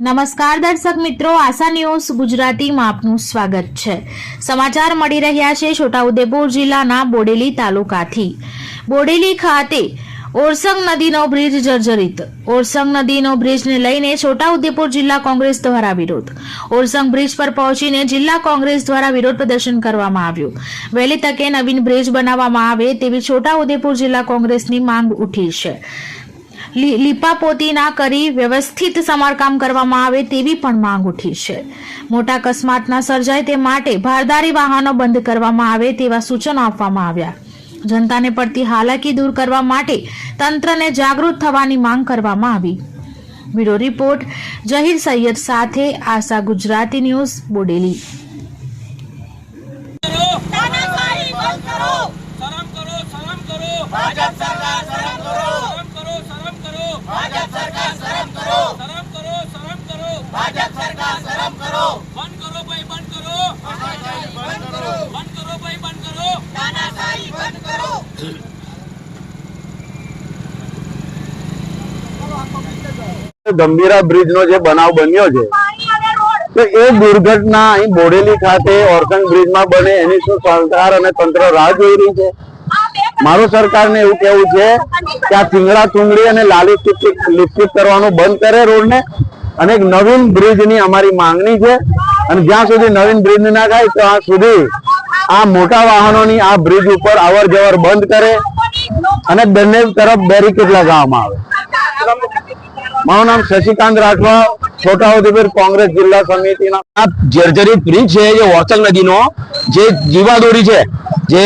નમસ્કાર દર્શક મિત્રો, આશા ન્યૂઝ ગુજરાતીમાં આપનું સ્વાગત છે. સમાચાર મળી રહ્યા છે છોટાઉદેપુર જિલ્લાના બોડેલી તાલુકાથી. બોડેલી ખાતે ઓરસંગ નદીનો બ્રિજ જર્જરિત. ઓરસંગ નદીનો બ્રિજને લઈને છોટાઉદેપુર જિલ્લા કોંગ્રેસ દ્વારા વિરોધ. ઓરસંગ બ્રિજ પર પહોંચીને જિલ્લા કોંગ્રેસ દ્વારા વિરોધ પ્રદર્શન કરવામાં આવ્યું. વહેલી તકે નવીન બ્રિજ બનાવવામાં આવે તેવી છોટાઉદેપુર જિલ્લા કોંગ્રેસની માંગ ઉઠી છે. લીપાપોતી ના કરી વ્યવસ્થિત સમારકામ કરવામાં આવે તેવી પણ માંગ ઉઠી છે. મોટા અકસ્માત ન સર્જાય તે માટે ભારદારી વાહનો બંધ કરવામાં આવે તેવા સૂચનો આપવામાં આવ્યા. જનતાને પડતી હાલાકી દૂર કરવા માટે તંત્રને જાગૃત થવાની માંગ કરવામાં આવી. બ્યુરો રિપોર્ટ જહીર સૈયદ સાથે આશા ગુજરાતી ન્યૂઝ બોડેલી. શરમ કરો શરમ કરો ભાજપ સરકાર શરમ કરો શરમ કરો શરમ કરો ભાજપ સરકાર શરમ કરો શરમ કરો શરમ કરો ભાજપ સરકાર શરમ કરો બંધ કરો ભાઈ બંધ કરો બંધ કરો બંધ કરો ભાઈ બંધ કરો તાનાશાહી બંધ કરો ગંભીરા બ્રિજ નો જે બનાવ બન્યો છે, તો એ દુર્ઘટના અહીં બોડેલી ખાતે ઓરસંગ બ્રિજમાં બને, એની શું સરકાર અને તંત્ર રાહ જોઈ રહી છે? મારું સરકારને એવું કેવું છે કે આ થીંગડા ચુંગળી અને લાલી લિપસ્ટિક કરવાનું બંધ કરે રોડને. અને એક નવીન બ્રિજની અમારી માંગણી છે. અને જ્યાં સુધી નવીન બ્રિજ ના થાય, ત્યાં સુધી આ મોટા વાહનોની આ બ્રિજ ઉપર અવર જવર બંધ કરે. અને બંને તરફ બેરિકેડ લગાવવામાં આવે. મારું નામ શશિકાંત રાઠવા, છોટાઉદેપુર કોંગ્રેસ જિલ્લા સમિતિના. આ જર્જરિત બ્રિજ છે જે ઓરસંગ નદીનો, જે જીવાદોરી છે, જે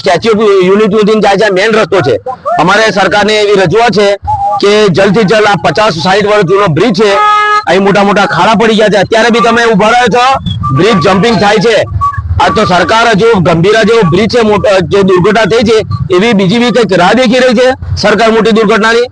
સ્ટેચ્યુ ઓફ યુનિટી જાય છે, મેઇન રસ્તો છે. અમારે સરકારને એવી રજૂઆત છે કે જલ્દથી જલ્દ આ પચાસ સાઠ વર્ષ જૂનો બ્રિજ છે, અહીં મોટા મોટા ખાડા પડી ગયા છે. અત્યારે બી તમે ઊભા રહ્યો છો, બ્રિજ જમ્પિંગ થાય છે. આ તો સરકાર હજુ ગંભીરા જેવો બ્રિજ છે જે દુર્ઘટના થઈ છે, એવી બીજી બી કંઈક રાહ દેખી રહી છે સરકાર મોટી દુર્ઘટનાની?